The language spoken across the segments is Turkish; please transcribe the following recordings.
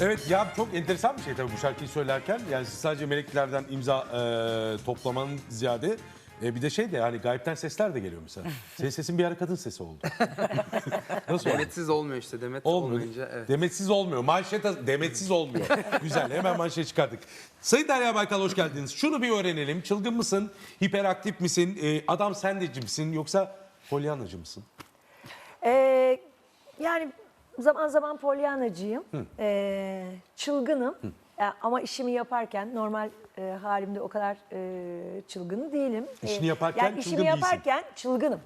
Evet ya çok enteresan bir şey tabii bu şarkıyı söylerken. Yani siz sadece meleklerden imza e, toplamanın ziyade e, bir de şey de hani gayipten sesler de geliyor mesela. Senin sesin bir ara kadın sesi oldu. Nasıl oldu? Demetsiz olmuyor işte. Demet Olmuyor. olmayınca evet. Demetsiz olmuyor. Manşet demetsiz olmuyor. Güzel hemen manşet çıkardık. Sayın Derya Baykal hoş geldiniz. Şunu bir öğrenelim. Çılgın mısın? Hiperaktif misin? E, adam sendeci misin? Yoksa polyanacı mısın? Ee, yani zaman zaman polyanacıyım. Ee, çılgınım. Ya ama işimi yaparken normal e, halimde o kadar e, çılgın değilim. İşini Ee, yaparken yani işimi çılgın değilsin. yaparken çılgınım.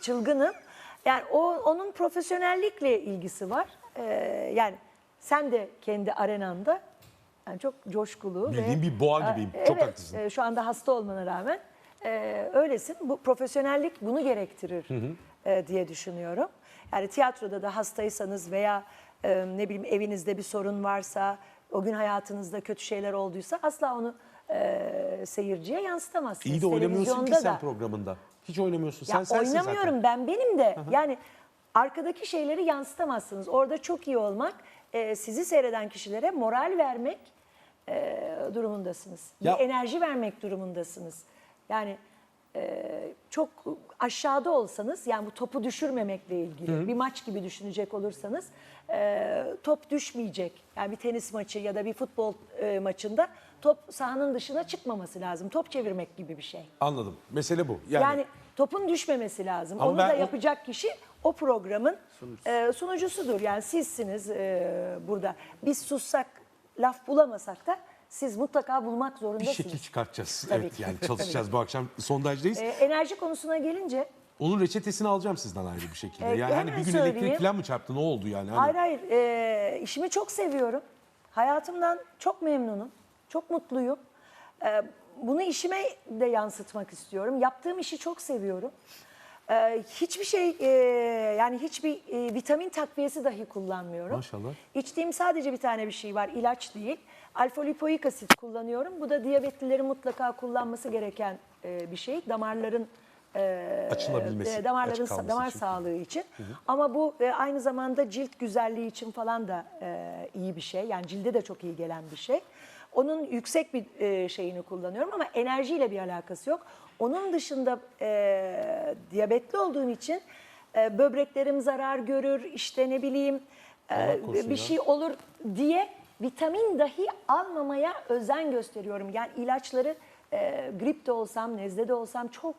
Çılgınım. Yani o onun profesyonellikle ilgisi var. Ee, yani sen de kendi arenanda yani çok coşkulu Bildiğin ve bir boğa gibiyim. Çok evet, haklısın. e, şu anda hasta olmana rağmen e, öylesin. Bu profesyonellik bunu gerektirir e, diye düşünüyorum. Yani tiyatroda da hastaysanız veya e, ne bileyim evinizde bir sorun varsa, o gün hayatınızda kötü şeyler olduysa asla onu e, seyirciye yansıtamazsınız. İyi de oynamıyorsun ki Televizyonda sen da. programında. Hiç oynamıyorsun. Ya sen sensin oynamıyorum zaten. ben benim de. Yani arkadaki şeyleri yansıtamazsınız. Orada çok iyi olmak, e, sizi seyreden kişilere moral vermek e, durumundasınız. Ya- Bir enerji vermek durumundasınız. Yani e, çok aşağıda olsanız, yani bu topu düşürmemekle ilgili bir maç gibi düşünecek olursanız e, top düşmeyecek. Yani bir tenis maçı ya da bir futbol e, maçında top sahanın dışına çıkmaması lazım. Top çevirmek gibi bir şey. Anladım. Mesele bu. Yani, Yani, topun düşmemesi lazım. Ama Onu ben da o- yapacak kişi o programın e, sunucusudur. Yani sizsiniz e, burada. Biz sussak, laf bulamasak da siz mutlaka bulmak bir zorundasınız. şekil çıkartacağız. Tabii evet ki. yani çalışacağız bu akşam sondajdayız. E, enerji konusuna gelince Onun reçetesini alacağım sizden ayrı bir şekilde. E, yani hani hemen bir gün söyleyeyim. elektrik falan mı çarptı ne oldu yani? Hani hayır hayır e, işimi çok seviyorum. Hayatımdan çok memnunum. Çok mutluyum. E, bunu işime de yansıtmak istiyorum. Yaptığım işi çok seviyorum. E, hiçbir şey e, yani hiçbir e, vitamin takviyesi dahi kullanmıyorum. Maşallah. İçtiğim sadece bir tane bir şey var, ilaç değil. Alfa lipoik asit kullanıyorum. Bu da diyabetlilerin mutlaka kullanması gereken e, bir şey. Damarların e, Açılabilmesi, e, damarların kalması damar için. sağlığı için. Ama bu e, aynı zamanda cilt güzelliği için falan da e, iyi bir şey. Yani cilde de çok iyi gelen bir şey. Onun yüksek bir e, şeyini kullanıyorum ama enerjiyle bir alakası yok. Onun dışında e, diyabetli olduğum için e, böbreklerim zarar görür, işte ne bileyim e, bir şey olur diye vitamin dahi almamaya özen gösteriyorum. Yani ilaçları e, grip de olsam, nezle de olsam çok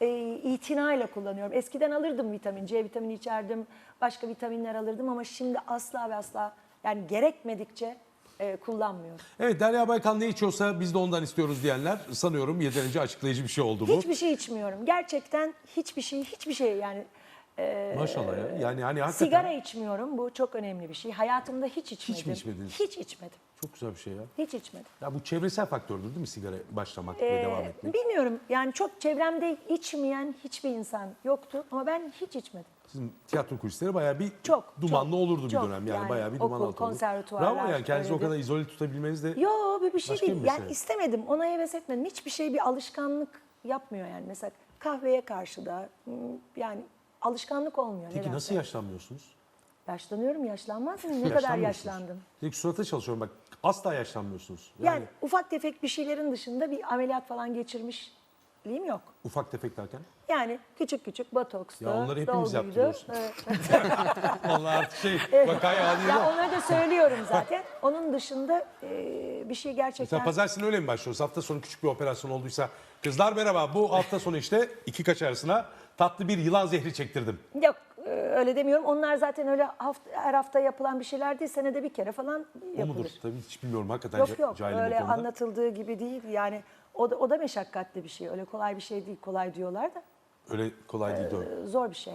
e, itinayla kullanıyorum. Eskiden alırdım vitamin, C vitamini içerdim, başka vitaminler alırdım ama şimdi asla ve asla yani gerekmedikçe e, kullanmıyorum. Evet Derya Baykal ne içiyorsa biz de ondan istiyoruz diyenler sanıyorum yeterince açıklayıcı bir şey oldu bu. Hiçbir şey içmiyorum. Gerçekten hiçbir şey, hiçbir şey yani Maşallah ya. Yani hani hakikaten sigara içmiyorum. Bu çok önemli bir şey. Hayatımda hiç içmedim. içmediniz? Hiç içmedim. çok güzel bir şey ya. Hiç içmedim. Ya bu çevresel faktördür değil mi sigara başlamak ve Ee, devam etmek? Bilmiyorum yani çok çevremde içmeyen hiçbir insan yoktu ama ben hiç içmedim. Sizin tiyatro kulisleri bayağı bir Çok, dumanlı çok, olurdu bir çok. dönem yani, Yani bayağı bir okul, duman altı konservatuvarlar Bravo yani kendinizi o kadar izole tutabilmeniz de Yo bu bir şey bir değil. mesele. Yani istemedim ona heves etmedim. Hiçbir şey bir alışkanlık yapmıyor yani. Mesela kahveye karşı da hmm, yani alışkanlık olmuyor. Peki nedense. nasıl yaşlanmıyorsunuz? Yaşlanıyorum yaşlanmaz mıyım? Ne kadar yaşlandım. Peki surata çalışıyorum bak asla yaşlanmıyorsunuz. Yani, Yani, ufak tefek bir şeylerin dışında bir ameliyat falan geçirmişliğim yok. ufak tefek derken. Yani küçük küçük botokstu, Ya onları hepimiz yaptırıyoruz. Allah artık şey vakayı Ya alıyor. onları da söylüyorum zaten. Onun dışında e, bir şey gerçekten... Mesela pazartesi öyle mi başlıyoruz? Hafta sonu küçük bir operasyon olduysa. Kızlar merhaba bu hafta sonu işte iki kaç arasına tatlı bir yılan zehri çektirdim. Yok e, öyle demiyorum. Onlar zaten öyle hafta, her hafta yapılan bir şeyler değil. Senede bir kere falan O yapılır. mudur? Tabii hiç bilmiyorum hakikaten Yok yok o öyle anlatıldığı gibi değil. Yani o da, o da meşakkatli bir şey. Öyle kolay bir şey değil. Kolay diyorlar da Öyle kolay değil doğru. e, zor bir şey.